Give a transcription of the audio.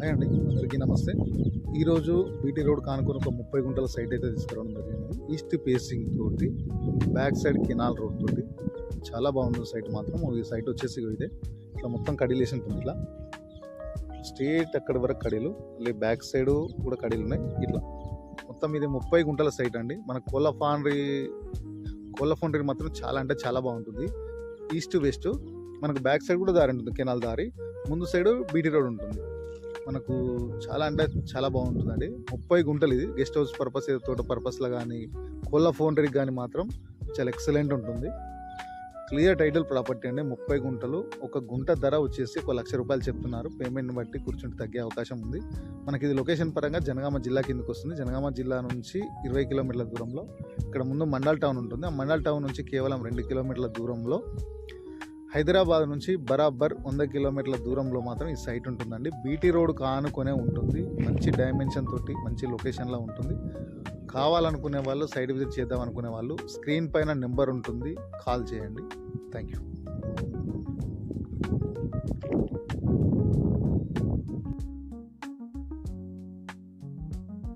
Hi అండి అందరికీ నమస్తే. ఈరోజు బీటీ రోడ్ కానుకొని ఒక ముప్పై గుంటల సైట్ అయితే తీసుకురావడం జరిగింది. ఈస్ట్ ఫేసింగ్ తోటి బ్యాక్ సైడ్ కెనాల్ రోడ్ తోటి. చాలా బాగుంది సైట్ మాత్రం. ఈ సైట్ వచ్చేసి ఇదే. ఇట్లా మొత్తం కడీలేసి ఉంటుంది ఇట్లా. స్ట్రేట్ అక్కడి వరకు కడీలు మళ్ళీ బ్యాక్ సైడ్ కూడా కడీలు ఉన్నాయి ఇట్లా. మొత్తం ఇది ముప్పై గుంటల సైట్ అండి. మన కోళ్ళ ఫాండ్రీ కోళ్ళ ఫౌండరీ మాత్రం చాలా అంటే చాలా బాగుంటుంది. ఈస్ట్ వెస్ట్ మనకు బ్యాక్ సైడ్ కూడా దారి ఉంటుంది కెనాల్ దారి. ముందు సైడ్ బీటీ రోడ్ ఉంటుంది. మనకు చాలా అంటే చాలా బాగుంటుందండి. ముప్పై గుంటలు ఇది. గెస్ట్ హౌస్ పర్పస్ తోట పర్పస్లో కానీ కోళ్ళ ఫౌండరీకి కానీ మాత్రం చాలా ఎక్సలెంట్ ఉంటుంది. క్లియర్ టైటిల్ ప్రాపర్టీ అండి. ముప్పై గుంటలు. ఒక గుంట ధర వచ్చేసి ఒక లక్ష రూపాయలు చెప్తున్నారు. పేమెంట్ని బట్టి కూర్చుంటే తగ్గే అవకాశం ఉంది. మనకి ఇది లొకేషన్ పరంగా జనగామ జిల్లా కిందకు వస్తుంది. జనగామ జిల్లా నుంచి ఇరవై కిలోమీటర్ల దూరంలో. ఇక్కడ ముందు మండల్ టౌన్ ఉంటుంది. ఆ మండల్ టౌన్ నుంచి కేవలం రెండు కిలోమీటర్ల దూరంలో హైదరాబాద్ నుంచి బరాబర్ వంద కిలోమీటర్ల దూరంలో మాత్రం ఈ సైట్ ఉంటుందండి. బీటీ రోడ్ కానుకొనే ఉంటుంది. మంచి డైమెన్షన్ తోటి మంచి లొకేషన్లో ఉంటుంది. కావాలనుకునే వాళ్ళు సైట్ విజిట్ చేద్దాం అనుకునే వాళ్ళు స్క్రీన్ పైన నెంబర్ ఉంటుంది. కాల్ చేయండి. Thank you